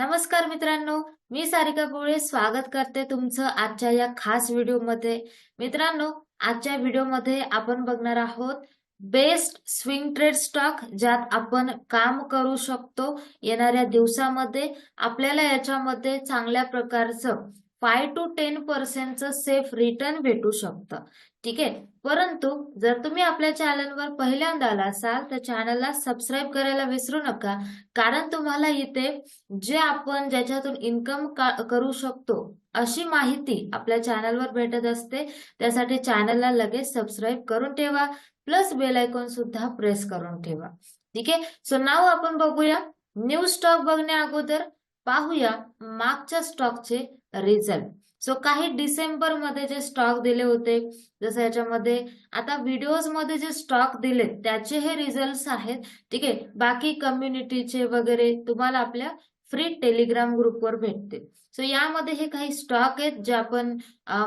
नमस्कार मित्रांनो मी सारिका पोळे स्वागत करते तुमचं आजच्या या खास व्हिडिओमध्ये. मित्रांनो आजच्या व्हिडिओमध्ये आपण बघणार आहोत बेस्ट स्विंग ट्रेड स्टॉक ज्यात आपण काम करू शकतो येणाऱ्या दिवसामध्ये. आपल्याला याच्यामध्ये चांगल्या प्रकारचं फाय टू टेन पर्सेंटचं सेफ रिटर्न भेटू शकतं. ठीक? आहे परंतु जर तुम्ही आपल्या चॅनलवर पहिल्यांदा आला असाल तर चॅनलला सबस्क्राईब करायला विसरू नका. कारण तुम्हाला इथे जे आपण ज्याच्यातून इन्कम करू शकतो अशी माहिती आपल्या चॅनलवर भेटत असते त्यासाठी चॅनलला लगेच सबस्क्राईब करून ठेवा प्लस बेल आयकॉन सुद्धा प्रेस करून ठेवा. ठीक? आहे सो नाव आपण बघूया न्यू स्टॉक बघण्या अगोदर पाहूया मागच्या स्टॉकचे रिझल्ट. सो काही डिसेंबरमध्ये जे स्टॉक दिले होते जसं याच्यामध्ये आता व्हिडिओजमध्ये जे स्टॉक दिले त्याचे हे रिझल्ट आहेत. ठीक आहे बाकी कम्युनिटीचे वगैरे तुम्हाला आपल्या फ्री टेलिग्राम ग्रुपवर भेटते सो यामध्ये हे काही स्टॉक आहेत जे आपण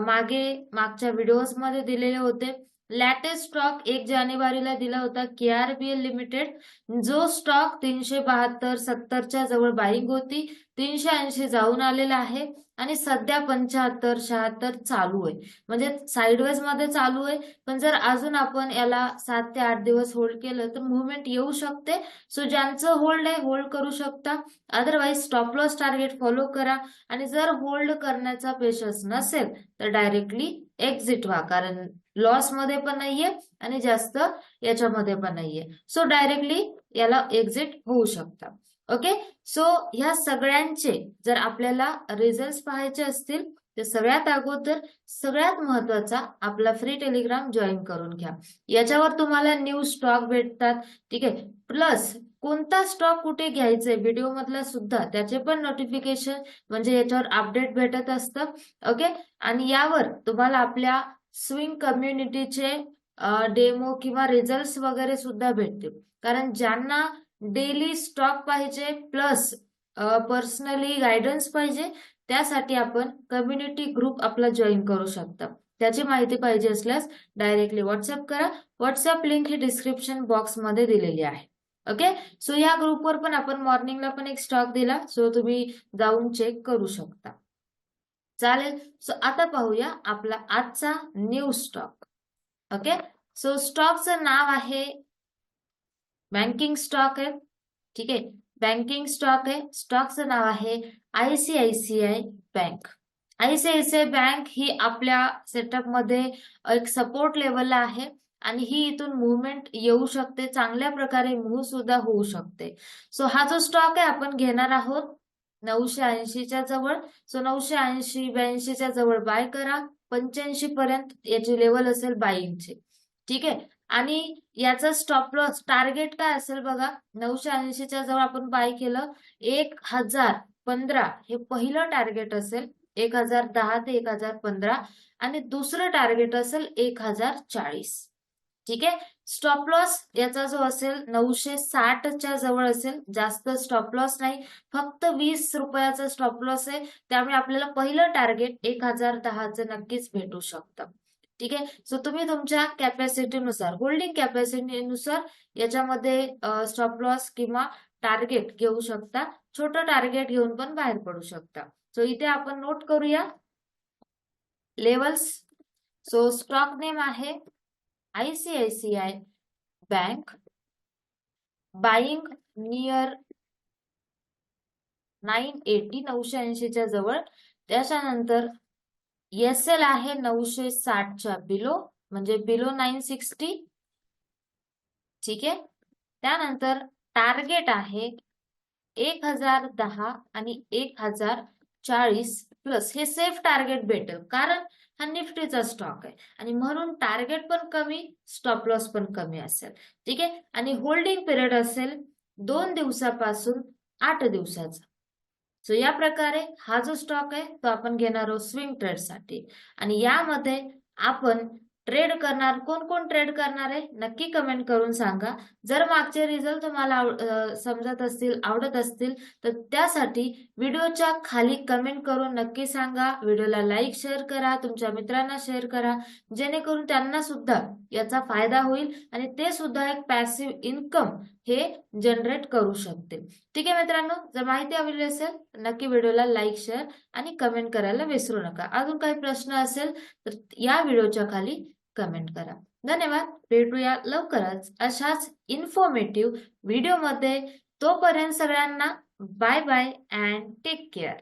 मागे मागच्या व्हिडिओजमध्ये दिलेले होते. लॅटेस्ट स्टॉक एक जानेवारीला दिला होता K R B L limited जो स्टॉक तीनशे बहात्तर सत्तरच्या जवळ बाईंग होती तीनशे ऐंशी जाऊन आलेला आहे. आणि सध्या पंच्याहत्तर शहात्तर चालू आहे. म्हणजे साईडवेजमध्ये चालू आहे. पण जर अजून आपण याला सात ते आठ दिवस होल्ड केलं तर मुवमेंट येऊ शकते. सो ज्यांचं होल्ड आहे होल्ड करू शकता. Otherwise stop loss target follow करा. आणि जर होल्ड करण्याचा पेशन्स नसेल तर डायरेक्टली एक्झिट व्हा. कारण लॉसमध्ये पण नाहीये आणि जास्त याच्यामध्ये पण नाहीये. सो डायरेक्टली याला एक्झिट होऊ शकता. ओके सो ह्या सगळ्यांचे जर आपल्याला रिझल्ट पाहायचे असतील तर सगळ्यात अगोदर सगळ्यात महत्त्वाचा आपला फ्री टेलिग्राम जॉईन करून घ्या. याच्यावर तुम्हाला न्यू स्टॉक भेटतात ठीक आहे? प्लस कोणता स्टॉक कुठे घ्यायचे? व्हिडिओ मधला सुद्धा त्याचे पण नोटिफिकेशन म्हणजे याच्यावर अपडेट भेटत असतं. ओके आणि यावर तुम्हाला आपल्या स्विंग कम्युनिटीचे डेमो किंवा रिझल्ट वगैरे सुद्धा भेटतील. कारण ज्यांना डेली स्टॉक पाहिजे प्लस पर्सनली गायडन्स पाहिजे त्यासाठी आपण कम्युनिटी ग्रुप आपला जॉईन करू शकता. त्याची माहिती पाहिजे असल्यास डायरेक्टली व्हॉट्सअप करा. व्हॉट्सअप लिंक ही डिस्क्रिप्शन बॉक्समध्ये दिलेली आहे. ओके? सो या ग्रुपवर पण आपण मॉर्निंगला पण एक स्टॉक दिला सो तुम्ही जाऊन चेक करू शकता. चालेल? सो आता पाहूया आपला आजचा न्यू स्टॉक. ओके? सो स्टॉकचं नाव आहे बँकिंग स्टॉक आहे ठीक आहे बँकिंग स्टॉक आहे स्टॉकचं नाव आहे आयसीआयसीआय बँक आयसीआयसीआय बँक ही आपल्या सेटअपमध्ये एक सपोर्ट लेवलला आहे आणि ही इथून मुवमेंट येऊ शकते चांगल्या प्रकारे मूव्ह सुद्धा होऊ शकते. सो हा जो स्टॉक आहे आपण घेणार आहोत नऊशे ऐंशीच्या जवळ. सो नऊशे ऐंशी ब्याऐंशीच्या जवळ बाय करा. पंच्याऐंशी पर्यंत याची लेवल असेल बाईंगची ठीक आहे? आणि याचा स्टॉप लॉस टार्गेट काय असेल बघा? नऊशे ऐंशीच्या जवळ आपण बाय केलं. एक हजार पंधरा हे पहिलं टार्गेट असेल. एक हजार दहा ते एक हजार पंधरा. आणि दुसरं टार्गेट असेल एक हजार चाळीस. ठीक आहे? स्टॉप लॉस याचा जो असेल नऊशे साठच्या जवळ असेल. जास्त स्टॉप लॉस नाही. फक्त वीस रुपयाचा स्टॉप लॉस आहे. त्यामुळे आपल्याला पहिलं टार्गेट एक हजार दहाचं नक्कीच भेटू शकतं. ठीक आहे? सो तुम्ही तुमच्या कॅपॅसिटीनुसार होल्डिंग कॅपॅसिटीनुसार याच्यामध्ये स्टॉप लॉस किंवा टार्गेट घेऊ शकता. छोटं टार्गेट घेऊन पण बाहेर पडू शकता. सो इथे आपण नोट करूया. लेवल्स सो स्टॉक नेम आहे ICICI bank buying near nine eighty नऊशे ऐंशीच्या जवळ. त्याच्यानंतर एस एल आहे नऊशे साठच्या बिलो म्हणजे बिलो नाईन सिक्स्टी ठीक आहे? त्यानंतर टार्गेट आहे एक हजार दहा आणि एक हजार चाळीस प्लस हे सेफ टार्गेट भेटेल कारण हा निफ्टीचा स्टॉक आहे. आणि म्हणून टार्गेट पण कमी स्टॉप लॉस पण कमी असेल. ठीक आहे? आणि होल्डिंग पिरियड असेल दोन दिवसापासून आठ दिवसाचा. सो या प्रकारे हा जो स्टॉक आहे तो आपण घेणार आहोत स्विंग ट्रेडसाठी आणि यामध्ये आपण ट्रेड करणार कोण कोण ट्रेड करणार आहे नक्की कमेंट करून सांगा. जर मागचे रिझल्ट तुम्हाला समजत असतील आवडत असतील तर त्यासाठी व्हिडिओच्या खाली कमेंट करून नक्की सांगा. व्हिडिओला लाईक शेअर करा. तुमच्या मित्रांना शेअर करा. जेणेकरून त्यांना सुद्धा याचा फायदा होईल आणि ते सुद्धा एक पॅसिव्ह इन्कम हे जनरेट करू शकते. ठीक आहे मित्रांनो जर माहिती आवडली असेल तर नक्की व्हिडिओला लाईक शेअर आणि कमेंट करायला विसरू नका. अजून काही प्रश्न असेल तर या व्हिडिओच्या खाली कमेंट करा. धन्यवाद. भेटूया लवकरच अशाच इन्फॉर्मेटिव्ह व्हिडिओमध्ये तोपर्यंत सगळ्यांना bye bye and take care